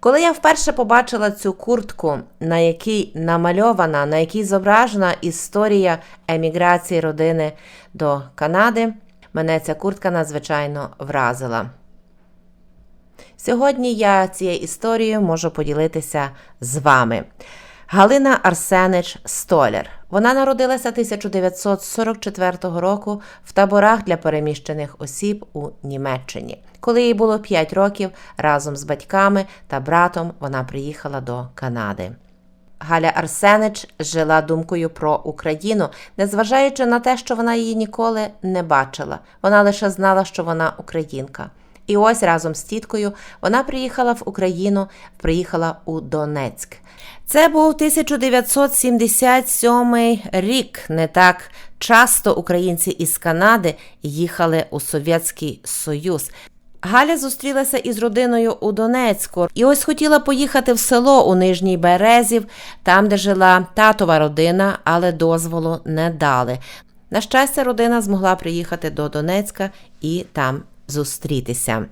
Коли я вперше побачила цю куртку, на якій намальована, на якій зображена історія еміграції родини до Канади, мене ця куртка надзвичайно вразила. Сьогодні я цією історією можу поділитися з вами. Галина Арсенич Столяр. Вона народилася 1944 року в таборах для переміщених осіб у Німеччині. Коли їй було 5 років, разом з батьками та братом вона приїхала до Канади. Галя Арсенич жила думкою про Україну, незважаючи на те, що вона її ніколи не бачила. Вона лише знала, що вона українка. І ось разом з тіткою вона приїхала в Україну, приїхала у Донецьк. Це був 1977 рік. Не так часто українці із Канади їхали у Совєтський Союз. Галя зустрілася із родиною у Донецьку і ось хотіла поїхати в село у Нижній Березів, там, де жила татова родина, але дозволу не дали. На щастя, родина змогла приїхати до Донецька і там зустрітися.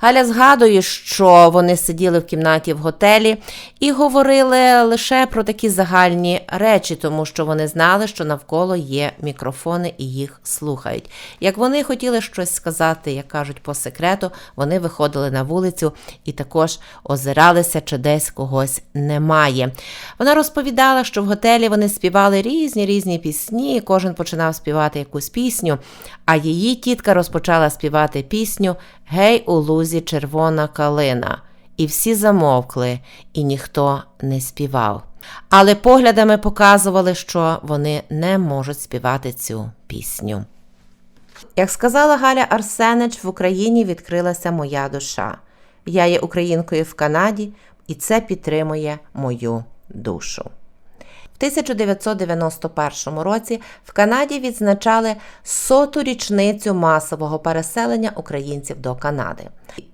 Галя згадує, що вони сиділи в кімнаті в готелі і говорили лише про такі загальні речі, тому що вони знали, що навколо є мікрофони і їх слухають. Як вони хотіли щось сказати, як кажуть по секрету, вони виходили на вулицю і також озиралися, чи десь когось немає. Вона розповідала, що в готелі вони співали різні різні пісні, і кожен починав співати якусь пісню, а її тітка розпочала співати пісню Гей, у лузі червона калина. І всі замовкли, і ніхто не співав. Але поглядами показували, що вони не можуть співати цю пісню. Як сказала Галя Арсенич, в Україні відкрилася моя душа. Я є українкою в Канаді, і це підтримує мою душу. В 1991 році в Канаді відзначали соту річницю масового переселення українців до Канади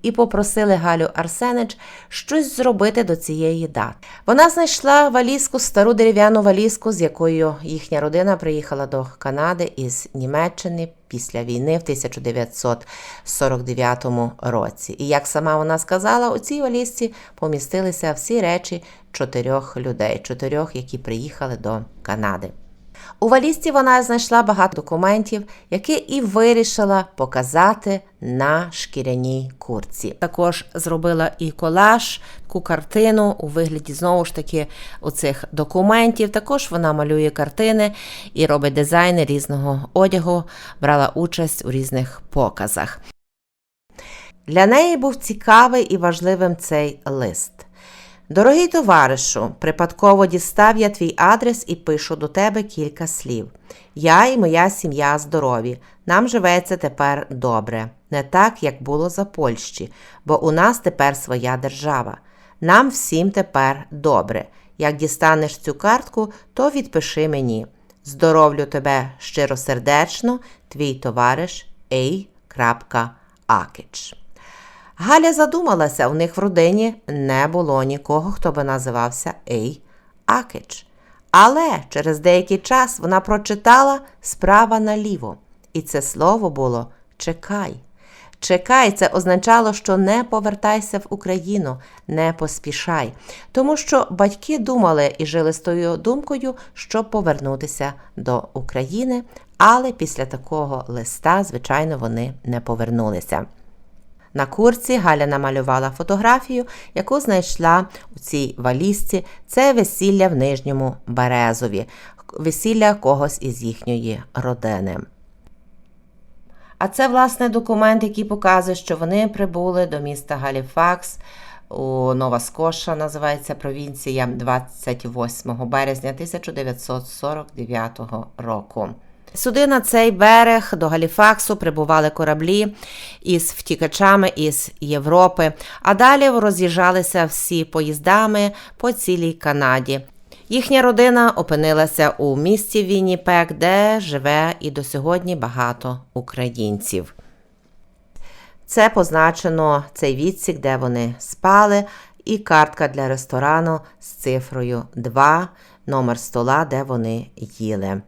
і попросили Галю Арсенич щось зробити до цієї дати. Вона знайшла валізку, стару дерев'яну валізку, з якою їхня родина приїхала до Канади із Німеччини після війни в 1949 році. І як сама вона сказала, у цій валізці помістилися всі речі чотирьох людей, чотирьох, які приїхали до Канади. У валізці вона знайшла багато документів, які і вирішила показати на шкіряній курці. Також зробила і колаж, таку картину у вигляді знову ж таки оцих документів. Також вона малює картини і робить дизайни різного одягу, брала участь у різних показах. Для неї був цікавий і важливим цей лист. Дорогий товаришу, припадково дістав я твій адрес і пишу до тебе кілька слів. Я і моя сім'я здорові, нам живеться тепер добре, не так, як було за Польщі, бо у нас тепер своя держава. Нам всім тепер добре. Як дістанеш цю картку, то відпиши мені. Здоровлю тебе щиросердечно, твій товариш Ей. Акич. Галя задумалася, у них в родині не було нікого, хто би називався Ей Акич. Але через деякий час вона прочитала справа наліво, і це слово було чекай. Чекай, це означало, що не повертайся в Україну, не поспішай, тому що батьки думали і жили з тою думкою, щоб повернутися до України, але після такого листа, звичайно, вони не повернулися. На курці Галя намалювала фотографію, яку знайшла у цій валізці. Це весілля в Нижньому Березові, весілля когось із їхньої родини. А це, власне, документ, який показує, що вони прибули до міста Галіфакс у Нова Скоша, називається провінція 28 березня 1949 року. Сюди на цей берег до Галіфаксу прибували кораблі із втікачами із Європи, а далі роз'їжджалися всі поїздами по цілій Канаді. Їхня родина опинилася у місті Вінніпек, де живе і до сьогодні багато українців. Це позначено цей відсік, де вони спали, і картка для ресторану з цифрою 2, номер стола, де вони їли.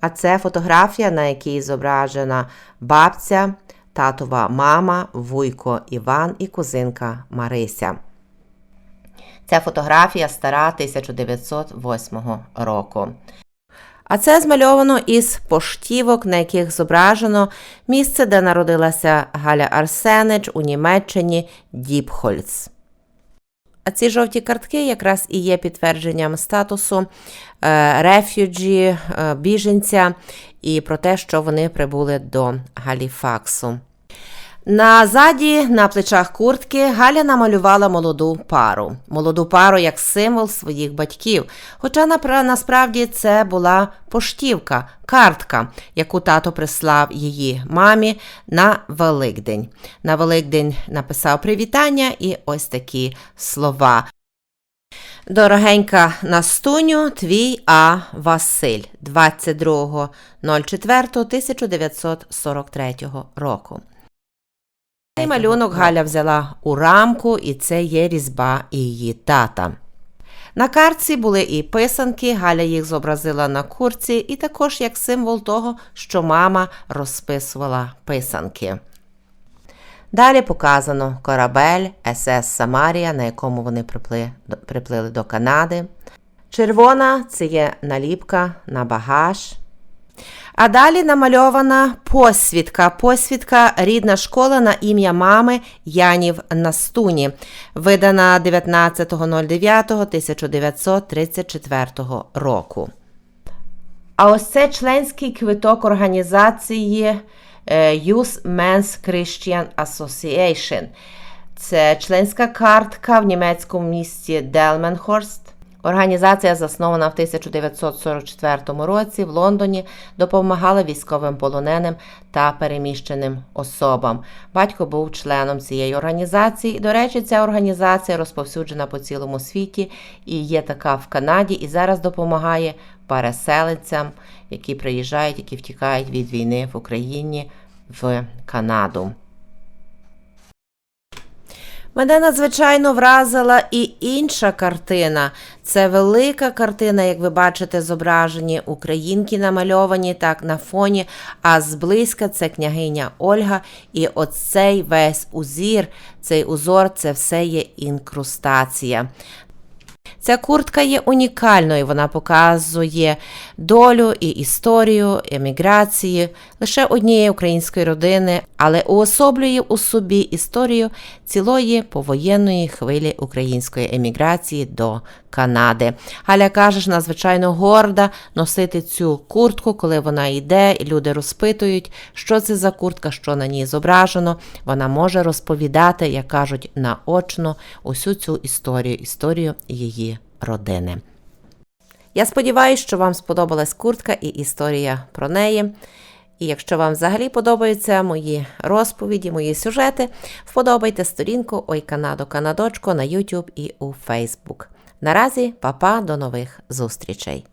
А це фотографія, на якій зображена бабця татова мама, вуйко Іван і кузинка Марися. Ця фотографія стара 1908 року. А це змальовано із поштівок, на яких зображено місце, де народилася Галя Арсенич у Німеччині Діпхольц. Ці жовті картки якраз і є підтвердженням статусу е, рефюджі, е, біженця і про те, що вони прибули до Галіфаксу. Назаді, на плечах куртки, Галя намалювала молоду пару. Молоду пару як символ своїх батьків. Хоча насправді це була поштівка, картка, яку тато прислав її мамі на Великдень. На Великдень написав привітання і ось такі слова. Дорогенька Настуню, твій А. Василь 22.04.1943 року. Цей малюнок Галя взяла у рамку, і це є різьба її тата. На картці були і писанки, Галя їх зобразила на курці, і також як символ того, що мама розписувала писанки. Далі показано корабель СС Самарія, на якому вони припли, приплили до Канади. Червона це є наліпка на багаж. А далі намальована посвідка. Посвідка рідна школа на ім'я мами Янів Настуні, видана 19.09.1934 року. А ось це членський квиток організації е, Youth Men's Christian Association. Це членська картка в німецькому місті Делменхорст. Організація, заснована в 1944 році в Лондоні, допомагала військовим полоненим та переміщеним особам. Батько був членом цієї організації. До речі, ця організація розповсюджена по цілому світі і є така в Канаді, і зараз допомагає переселенцям, які приїжджають, які втікають від війни в Україні в Канаду. Мене надзвичайно вразила і інша картина. Це велика картина, як ви бачите, зображені українки намальовані так на фоні, а зблизька це княгиня Ольга. І оцей весь узір, цей узор, це все є інкрустація. Ця куртка є унікальною. Вона показує долю і історію еміграції лише однієї української родини, але уособлює у собі історію цілої повоєнної хвилі української еміграції до Канади. Галя каже, що надзвичайно горда носити цю куртку, коли вона йде, і люди розпитують, що це за куртка, що на ній зображено. Вона може розповідати, як кажуть, наочно усю цю історію, історію її родини. Я сподіваюся, що вам сподобалась куртка і історія про неї. І якщо вам взагалі подобаються мої розповіді, мої сюжети, вподобайте сторінку Ой Канадо Канадочко на YouTube і у Facebook. Наразі, па-па, до нових зустрічей!